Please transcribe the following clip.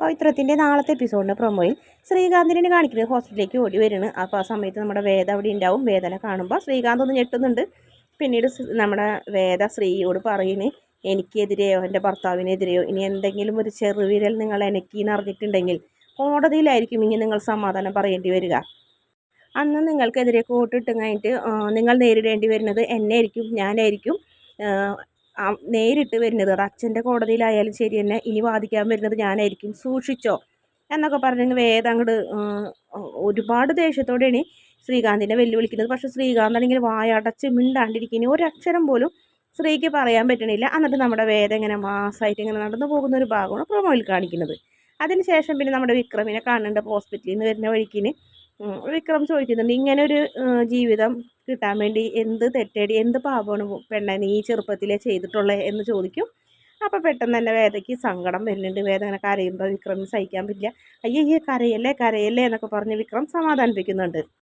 പവിത്രത്തിന്റെ നാളത്തെ എപ്പിസോഡിന്റെ പ്രൊമോയിൽ ശ്രീകാന്തിനെ കാണിക്കുന്നത്. ഹോസ്പിറ്റലിലേക്ക് ഓടി വരുന്നു അപ്പോൾ ആ സമയത്ത് നമ്മുടെ വേദ അവിടെ ഉണ്ടാവും. വേദന കാണുമ്പോൾ ശ്രീകാന്ത് ഒന്ന് ഞെട്ടുന്നുണ്ട്. പിന്നീട് നമ്മുടെ വേദ ശ്രീയോട് പറയുന്നത് എനിക്കെതിരെയോ എന്റെ ഭർത്താവിനെതിരെയോ ഇനി എന്തെങ്കിലും ഒരു ചെറുവിരൽ നിങ്ങൾ എനിക്കീന്ന് അറിഞ്ഞിട്ടുണ്ടെങ്കിൽ കോടതിയിലായിരിക്കും ഇനി നിങ്ങൾ സമാധാനം പറയേണ്ടി വരിക. അന്ന് നിങ്ങൾക്കെതിരെ കോട്ടിട്ട് കഴിഞ്ഞിട്ട് നിങ്ങൾ നേരിടേണ്ടി വരുന്നത് എന്നെ ആയിരിക്കും ഞാനായിരിക്കും നേരിട്ട് വരുന്നത്. അത് അച്ഛന്റെ കോടതിയിലായാലും ശരി തന്നെ ഇനി വാദിക്കാൻ വരുന്നത് ഞാനായിരിക്കും. സൂക്ഷിച്ചോ? എന്നൊക്കെ പറഞ്ഞ് വേദം അങ്ങോട്ട് ഒരുപാട് ദേഷ്യത്തോടെയാണ് ശ്രീകാന്തിനെ വെല്ലുവിളിക്കുന്നത്. പക്ഷേ ശ്രീകാന്താണെങ്കിൽ വായടച്ച് മിണ്ടാണ്ടിരിക്കുന്ന. ഒരക്ഷരം പോലും സ്ത്രീക്ക് പറയാൻ പറ്റണില്ല. എന്നിട്ട് നമ്മുടെ വേദം ഇങ്ങനെ മാസമായിട്ട് ഇങ്ങനെ നടന്നു പോകുന്ന ഒരു ഭാഗമാണ് പ്രൊമോയിൽ കാണിക്കുന്നത്. അതിനുശേഷം പിന്നെ നമ്മുടെ വിക്രമിനെ കാണുന്നുണ്ട് ഹോസ്പിറ്റലിൽ നിന്ന് വരുന്ന വഴിക്കിന് വിക്രം ചോദിക്കുന്നുണ്ട് ഇങ്ങനെ ഒരു ജീവിതം കിട്ടാൻ വേണ്ടി എന്ത് തെറ്റേടി എന്ത് പാപമാണ് പെണ്ണെ നീ ചെറുപ്പത്തിലേ ചെയ്തിട്ടുള്ളത് എന്ന് ചോദിക്കും. അപ്പോൾ പെട്ടെന്ന് തന്നെ വേദയ്ക്ക് സങ്കടം വരുന്നുണ്ട്. വേദ അങ്ങനെ കരയുമ്പോൾ വിക്രമിന് സഹിക്കാൻ പറ്റില്ല. അയ്യേ കരയല്ലേ കരയല്ലേ എന്നൊക്കെ പറഞ്ഞ് വിക്രം സമാധാനിപ്പിക്കുന്നുണ്ട്.